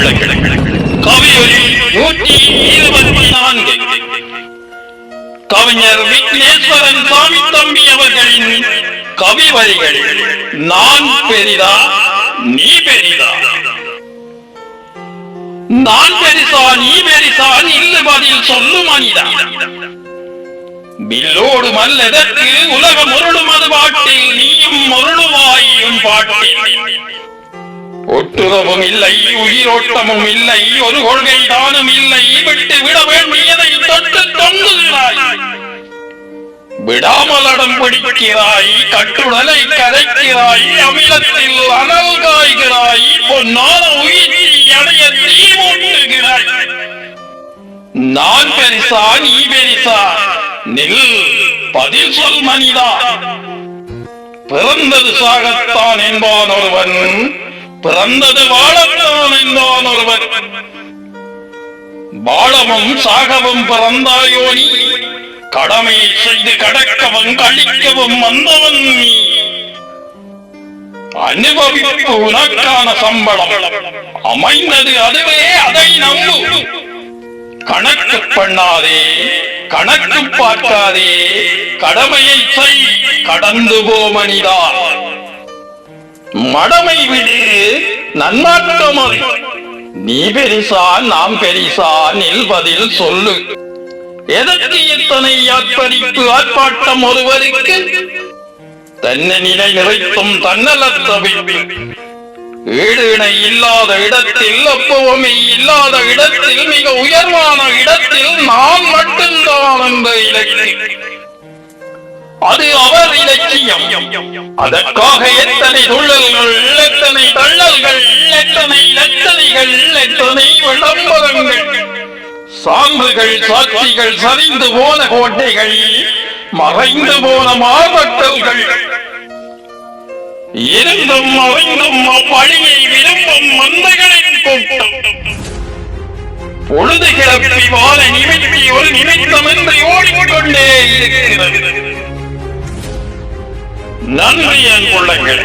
உள்ளங்கள் கவியொலி நூற்றி இருபத்தி நான்கு. கவிஞர் விக்னேஸ்வரன் சாமி தம்பி அவர்களின் கவி வரிகள் நான் பெரிதா நீ பெரிதா? நான் பெரிசா நீ பெரிசா இல்லை பதில் சொல்லும் மனிதா? வில்லோடு மல்லதற்கு உலகம் முருளும் அது பாட்டில் நீயும் முருளுவாயும் பாட்டில். ஒட்டுறவும் இல்லை உயிரோட்டமும் இல்லை ஒரு கொள்கை தானும் இல்லை. விட்டு விட வேண்டியதை தொட்டு தொங்குகிறாய். விடாமல் அடம் பிடிக்கிறாய் கட்டுடலை கரைக்கிறாய் அமிலத்தில் அனல் காய்கிறாய். பொன்னான உயிரை அடைய தீ நான் பெரிசா நீ பெரிசா. நில் பதில் சொல் மனிதா. பிறந்தது சாகத்தான் என்பான் ஒருவன். பிறந்தது வாழத்தான் என்பான் ஒருவன் வாழவும் சாகவும் பிறந்தாயோ நீ? கடமை செய்து கடக்கவும் கழிக்கவும் வந்தவன் நீ. அனுபவிப்பு உனக்கான சம்பளம். அமைந்தது அதுவே அதை நம்பு. கணக்கு பண்ணாதே கணக்கு பார்க்காதே கடமையை செய் கடந்து போ மனிதா. மடமை விடு நன்மாட்டம் நீ பெரிசா நாம் பெரிசா நில்பதில் சொல்லு. எதற்கு இத்தனை ஆர்ப்பரிப்பு ஆர்ப்பாட்டம் ஒருவருக்கு? தன்னை நிலை நிறைத்தும் தன்னலத்தவிப்பு ஈடு இல்லாத இடத்தில் அப்பவமை இல்லாத இடத்தில் மிக உயர்வான இடத்தில் நான் மட்டும்தான் அந்த இலக்கியம் அது அவர் இலக்கியம். அதற்காக எத்தனை துள்ளல்கள் எத்தனை தள்ளல்கள் எத்தனை லட்சணைகள் எத்தனை விளம்பரங்கள். சான்றுகள் சாட்சிகள் சரிந்து போன கோட்டைகள் மறைந்து போன மாவட்டங்கள். இருந்தும் மறைந்தும் அவ்வழியை விரும்பும் மந்தைகளின் கூட்டம். பொழுது கிளப்பி வாழ நிமித்தி ஒரு நிமித்தமின்றி ஓடிக்கொண்டே இருக்கிறது. நன்றி என் உள்ளங்கள்